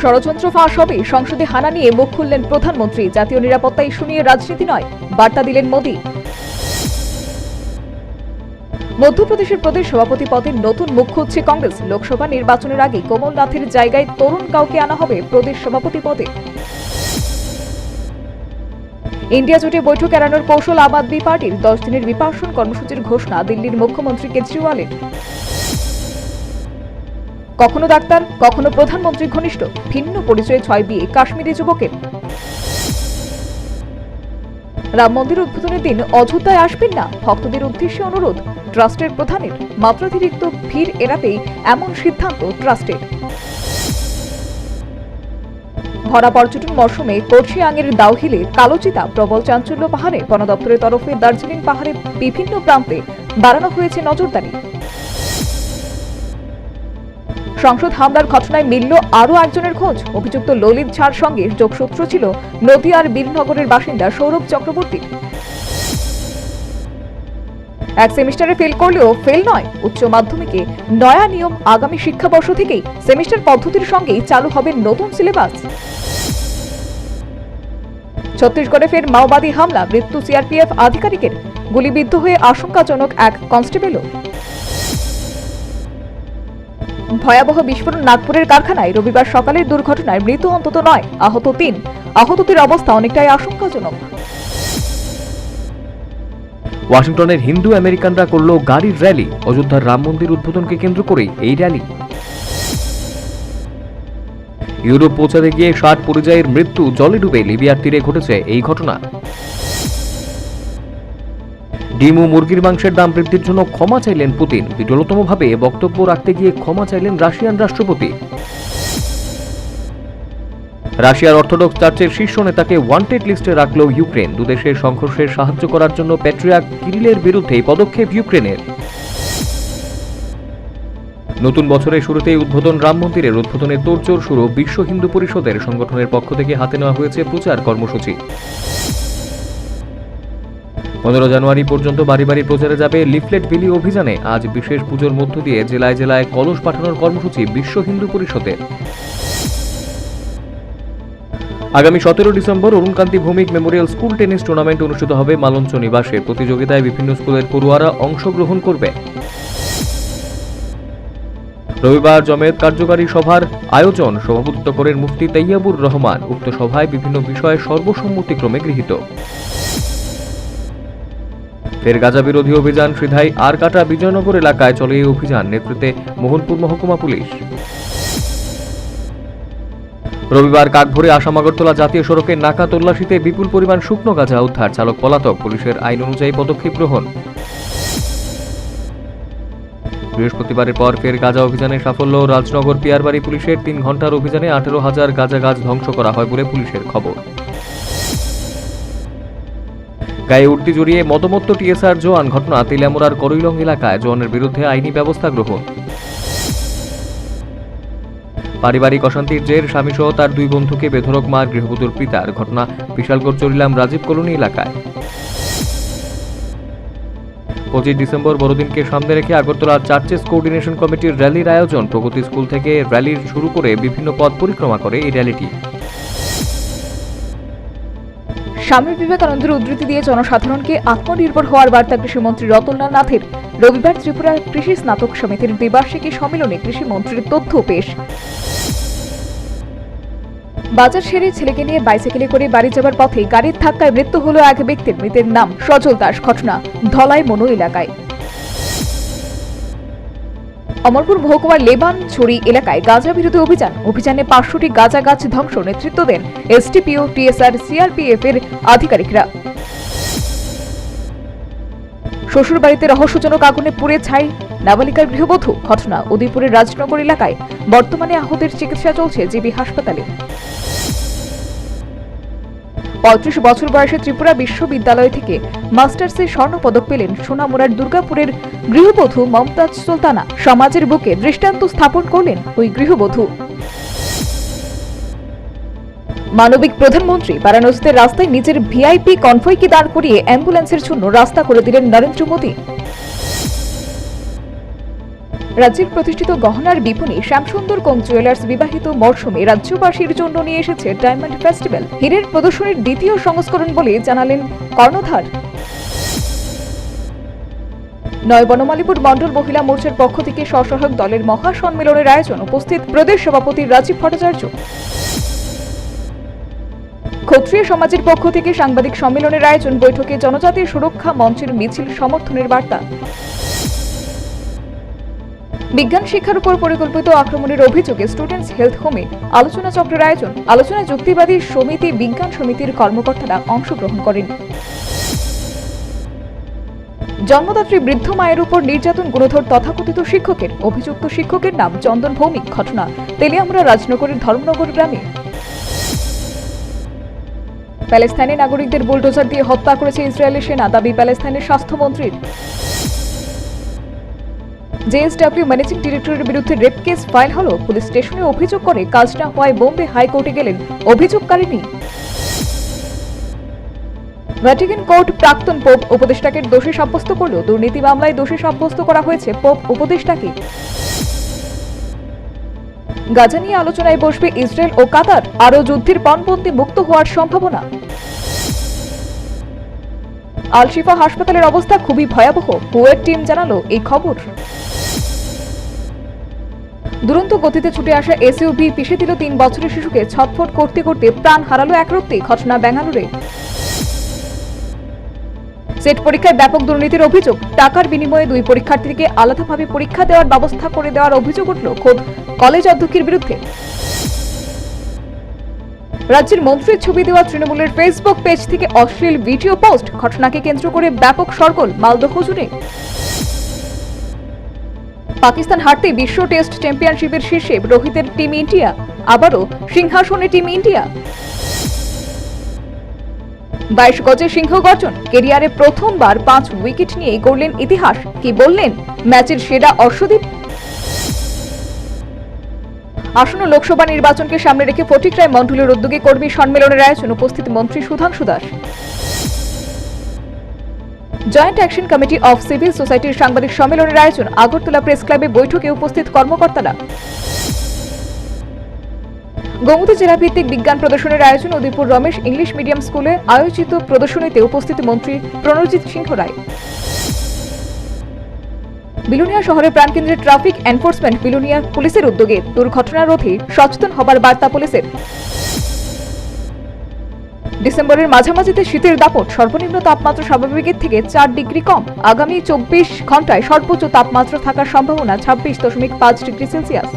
ষড়যন্ত্র ফাঁস হবে। সংসদে হানা নিয়ে মুখ খুললেন প্রধানমন্ত্রী। জাতীয় নিরাপত্তা ইস্যু নিয়ে রাজনীতি নয়, বার্তা দিলেন মোদী। মধ্যপ্রদেশের প্রদেশ সভাপতি পদে নতুন মুখ খুঁজছে কংগ্রেস। লোকসভা নির্বাচনের আগে কমলনাথের জায়গায় তরুণ কাউকে আনা হবে প্রদেশ সভাপতি পদে। ইন্ডিয়া জোটে বৈঠক এড়ানোর কৌশল আম আদমি পার্টির দশ দিনের বিপার্শন কর্মসূচির ঘোষণা দিল্লির মুখ্যমন্ত্রী কেজরিওয়ালের। কখনো ডাক্তার, কখনো প্রধানমন্ত্রী ঘনিষ্ঠ, ভিন্ন পরিচয়ে ছয় বিয়ে, কাশ্মীরি যুবকের রাম মন্দির উদ্বোধনের দিন অযোধ্যায় আসবেন না? ভক্তদের উদ্দেশ্যে অনুরোধ, ট্রাস্টের প্রধানের। মাত্রাতিরিক্ত ভিড় এড়াতেই এমন সিদ্ধান্ত ট্রাস্টের। ভরা পর্যটন মরশুমে কোর্শিয়াংয়ের দাউহিলে কালোচিতা, প্রবল চাঞ্চল্য পাহাড়ে বন দপ্তরের তরফে দার্জিলিং পাহাড়ের বিভিন্ন প্রান্তে বাড়ানো হয়েছে নজরদারি। সংসদ হামলার ঘটনায় মিলল আরও একজনের খোঁজ। অভিযুক্ত ললিত ঝাড় সঙ্গে যোগসূত্র ছিল নদিয়ার বীরনগরের বাসিন্দা সৌরভ চক্রবর্তী এক সেমিস্টারে ফেল করলেও ফেল নয়। উচ্চ মাধ্যমিকে নয়া নিয়ম আগামী শিক্ষাবর্ষ থেকেই সেমিস্টার পদ্ধতির সঙ্গেই চালু হবে নতুন সিলেবাস ছত্তিশগড়ে ফের মাওবাদী হামলা, মৃত্যু সিআরপিএফ আধিকারিকের গুলিবিদ্ধ হয়ে আশঙ্কাজনক এক কনস্টেবলও ভয়াবহ বিস্ফোরণ নাগপুরের কারখানায় রবিবার সকালের দুর্ঘটনায় মৃত অন্তত নয়, আহত তিন। আহতদের অবস্থা অনেকটাই আশঙ্কাজনক। ওয়াশিংটনের হিন্দু আমেরিকানরা করল গাড়ির র্যালি। অযোধ্যার রাম মন্দির উদ্বোধনকে কেন্দ্র করে এই র্যালি। ইউরোপ পৌঁছাতে গিয়ে ষাট পরিযায়ীর মৃত্যু জলে ডুবে লিবিয়ার তীরে ঘটেছে এই ঘটনা। ডিম ও মুরগির মাংসের দাম বৃদ্ধির জন্য ক্ষমা চাইলেন পুতিন। বিরলতমভাবে বক্তব্য রাখতে গিয়ে ক্ষমা চাইলেন রাশিয়ান রাষ্ট্রপতি। রাশিয়ার অর্থোডক্স চার্চের শীর্ষ নেতাকে ওয়ান্টেড লিস্টে রাখল ইউক্রেন। দুদেশের সংঘর্ষে সাহায্য করার জন্য প্যাট্রিয়াক কিরিলের বিরুদ্ধে পদক্ষেপ ইউক্রেনের। নতুন বছরের শুরুতেই উদ্বোধন রাম মন্দিরের উদ্বোধনের তোড়জোড় শুরু বিশ্ব হিন্দু পরিষদের। সংগঠনের পক্ষ থেকে হাতে নেওয়া হয়েছে প্রচার কর্মসূচি। পনেরো জানুয়ারি পর্যন্ত বাড়ি বাড়ি প্রচারে যাবে লিফলেট বিলি অভিযানে। আজ বিশেষ পুজোর মধ্য দিয়ে জেলায় জেলায় কলস পাঠানোর কর্মসূচি বিশ্ব হিন্দু পরিষদের। আগামী সতেরো December Arunkanti Bhowmick memorial school tennis tournament অনুষ্ঠিত হবে মালঞ্চ নিবাসে প্রতিযোগিতায় বিভিন্ন স্কুলের পড়ুয়ারা অংশগ্রহণ করবে। রবিবার জমেদ কার্যকারী সভার আয়োজন সভাপতিত্ব করেন মুফতি তৈয়াবুর রহমান। উক্ত সভায় বিভিন্ন বিষয়ে সর্বসম্মতিক্রমে গৃহীত। ফের গাজা বিরোধী অভিযান সিধাই আরকাটা বিজয়নগর এলাকায় চলে এই অভিযান। নেতৃত্বে মোহনপুর মহকুমা পুলিশ। রবিবার কাকভরে আসাম আগরতলা জাতীয় সড়কে নাকা তল্লাশিতে বিপুল পরিমাণ শুকনো গাঁজা উদ্ধার। চালক পলাতক, পুলিশের আইন অনুযায়ী পদক্ষেপ গ্রহণ। বৃহস্পতিবারের পর ফের গাঁজা অভিযানে সাফল্য, রাজনগর পিয়ারবাড়ি পুলিশের তিন ঘণ্টার অভিযানে আঠেরো হাজার গাঁজা গাছ ধ্বংস করা হয় বলে পুলিশের খবর। গায়ে উঠতি জড়িয়ে মতমত্ত টিএসআর জোয়ান ঘটনা তিলামুরার করইলং এলাকায় জওয়ানের বিরুদ্ধে আইনি ব্যবস্থা গ্রহণ। পারিবারিক অশান্তির জের স্বামীসহ তার দুই বন্ধুকে বেধরক মার গৃহবধূর পিতার ঘটনা। বিশালগড় চরিলাম রাজীব কলোনি এলাকায়। পঁচিশ ডিসেম্বর বড়দিনকে সামনে রেখে আগরতলা চার্চেস কোঅর্ডিনেশন কমিটির র্যালির আয়োজন। প্রগতি স্কুল থেকে র্যালির শুরু করে বিভিন্ন পথ পরিক্রমা করে এই র্যালিটি। স্বামী বিবেকানন্দের উদ্ধৃতি দিয়ে জনসাধারণকে আত্মনির্ভর হওয়ার বার্তা কৃষিমন্ত্রী রতনলাল নাথের। রবিবার ত্রিপুরার কৃষি স্নাতক সমিতির দ্বিবার্ষিকী সম্মেলনে কৃষিমন্ত্রীর তথ্য পেশ। বাজার সেরে ছেলেকে নিয়ে বাইসাইকেলে করে বাড়ি যাবার পথে গাড়ির ধাক্কায় মৃত্যু হলো এক ব্যক্তির। মৃতের নাম সজল দাস, ঘটনা ধলাই মনু এলাকায়। অমরপুর মহকুমার লেবান ছড়ি এলাকায় গাঁজা বিরোধী অভিযান। অভিযানে পাঁচশোটি গাঁজা গাছ ধ্বংস নেতৃত্ব দেন এসটিপিও টিএসআর সিআরপিএফ এর আধিকারিকরা। শ্বশুরবাড়িতে রহস্যজনক আগুনে পুড়ে ছাই নাবালিকার গৃহবধূ ঘটনা উদয়পুরের রাজনগর এলাকায় বর্তমানে আহতের চিকিৎসা চলছে জিবি হাসপাতালে। পঁয়ত্রিশ বছর বয়সে ত্রিপুরা বিশ্ববিদ্যালয় থেকে মাস্টার্সে স্বর্ণ পদক পেলেন সোনামুড়ার দুর্গাপুরের গৃহবধূ মমতাজ সুলতানা। সমাজের বুকে দৃষ্টান্ত স্থাপন করলেন ওই গৃহবধূ। মানবিক প্রধানমন্ত্রী বারাণসীতে রাস্তায় নিজের ভিআইপি কনভয়কে দাঁড় করিয়ে অ্যাম্বুলেন্সের জন্য রাস্তা করে দিলেন নরেন্দ্র মোদী। রাজ্যের প্রতিষ্ঠিত গহনার বিপণী শ্যামসুন্দর কোং জুয়েলার্স বিবাহিত মরশুমে রাজ্যবাসীর জন্য নিয়ে এসেছে ডায়মন্ড ফেস্টিভ্যাল। হীরের প্রদর্শনীর দ্বিতীয় সংস্করণ বলে জানালেন কর্ণধার। নয় বনমালীপুর মণ্ডল মহিলা মোর্চার পক্ষ থেকে স্বসহায়ক দলের মহাসম্মেলনের আয়োজন উপস্থিত প্রদেশ সভাপতি রাজীব ভট্টাচার্য। ক্ষত্রিয় সমাজের পক্ষ থেকে সাংবাদিক সম্মেলনের আয়োজন বৈঠকে জনজাতি সুরক্ষা মঞ্চের মিছিল সমর্থনের বার্তা। বিজ্ঞান শিক্ষার উপর পরিকল্পিত আক্রমণের অভিযোগে স্টুডেন্টস হেলথ হোমে আলোচনা চক্রের আয়োজন। আলোচনা যুক্তিবাদী সমিতি, বিজ্ঞান সমিতির কর্মকর্তারা অংশগ্রহণ করেন। জন্মদাত্রী বৃদ্ধ মায়ের উপর নির্যাতন, গুণধর তথাকথিত শিক্ষকের, অভিযুক্ত শিক্ষকের নাম চন্দন ভৌমিক ঘটনা। তেলিয়ামরা রাজনগরের ধর্মনগর গ্রামে। প্যালেস্তাইনে নাগরিকদের বুলডোজার দিয়ে হত্যা করেছে ইসরায়েলের সেনা, দাবি প্যালেস্তাইনের স্বাস্থ্যমন্ত্রীর। জেএসডব্লিউ ম্যানেজিং ডিরেক্টরের বিরুদ্ধে রেপ কেস ফাইল হলো। পুলিশ স্টেশনে অভিযোগ করে কাজ না হওয়ায় বোম্বে হাইকোর্টে গেলেন অভিযোগকারিনী ভ্যাটিকান কোর্ট প্রাক্তন পোপ উপদেষ্টাকে দোষী সাব্যস্ত করলেও দুর্নীতি মামলায় দোষী সাব্যস্ত করা হয়েছে পোপ উপদেষ্টাকে। গাজা নিয়ে আলোচনায় বসবে ইসরায়েল ও কাতার, আরও যুদ্ধের পণবন্দি মুক্ত হওয়ার সম্ভাবনা। আলশিফা হাসপাতালের অবস্থা খুবই ভয়াবহ কুয়েট টিম জানালো এই খবর। দুরন্ত গতিতে ছুটে আসা এসইউভি পিষে দিল তিন বছরের শিশুকে, ছটফট করতে করতে প্রাণ হারালো এক রক্তি, ঘটনা ব্যাঙ্গালোরে। সেট পরীক্ষায় ব্যাপক দুর্নীতির অভিযোগ, টাকার বিনিময়ে দুই পরীক্ষার্থীকে আলাদাভাবে পরীক্ষা দেওয়ার ব্যবস্থা করে দেওয়ার অভিযোগ উঠল খোদ কলেজ অধ্যক্ষের বিরুদ্ধে। রাজ্যের মন্ত্রীর ছবি দেওয়া তৃণমূলের ফেসবুক পেজ থেকে অশ্লীল ভিডিও পোস্ট, ঘটনাকে কেন্দ্র করে ব্যাপক সরগোল মালদহ জুড়ে। পাকিস্তান হারতে বিশ্ব টেস্ট চ্যাম্পিয়নশিপের শীর্ষে রোহিতের টিম ইন্ডিয়া, আবারও সিংহাসনে টিম ইন্ডিয়া। বাইশ গজে সিংহ গর্জন, কেরিয়ারে প্রথমবার পাঁচ উইকেট নিয়ে গড়লেন ইতিহাস। কি বললেন ম্যাচের সেরা অর্শদীপ? আসন্ন লোকসভা নির্বাচনকে সামনে রেখে ফটিক রায় মন্ডলের উদ্যোগে কর্মী সম্মেলনের আয়োজন, উপস্থিত মন্ত্রী Sudhanshu Das. Joint action committee of civil সোসাইটির সাংবাদিক সম্মেলনের আয়োজন আগরতলা প্রেস ক্লাবে বৈঠকে উপস্থিত কর্মকর্তারা। গোমতী জেলা ভিত্তিক বিজ্ঞান প্রদর্শনের আয়োজন উদয়পুর রমেশ ইংলিশ মিডিয়াম স্কুলে আয়োজিত প্রদর্শনীতে উপস্থিত মন্ত্রী প্রণজিৎ সিংহ রায়। বিলুনিয়া শহরের প্রাণকেন্দ্রে ট্রাফিক এনফোর্সমেন্ট বিলুনিয়া পুলিশের উদ্যোগে দুর্ঘটনা রোধে সচেতন হবার বার্তা পুলিশের। ডিসেম্বরের মাঝামাঝিতে শীতের দাপট, সর্বনিম্ন তাপমাত্রা স্বাভাবিকের থেকে চার ডিগ্রি কম। আগামী চব্বিশ ঘন্টায় সর্বোচ্চ তাপমাত্রা থাকার সম্ভাবনা ছাব্বিশ দশমিক পাঁচ ডিগ্রি সেলসিয়াস।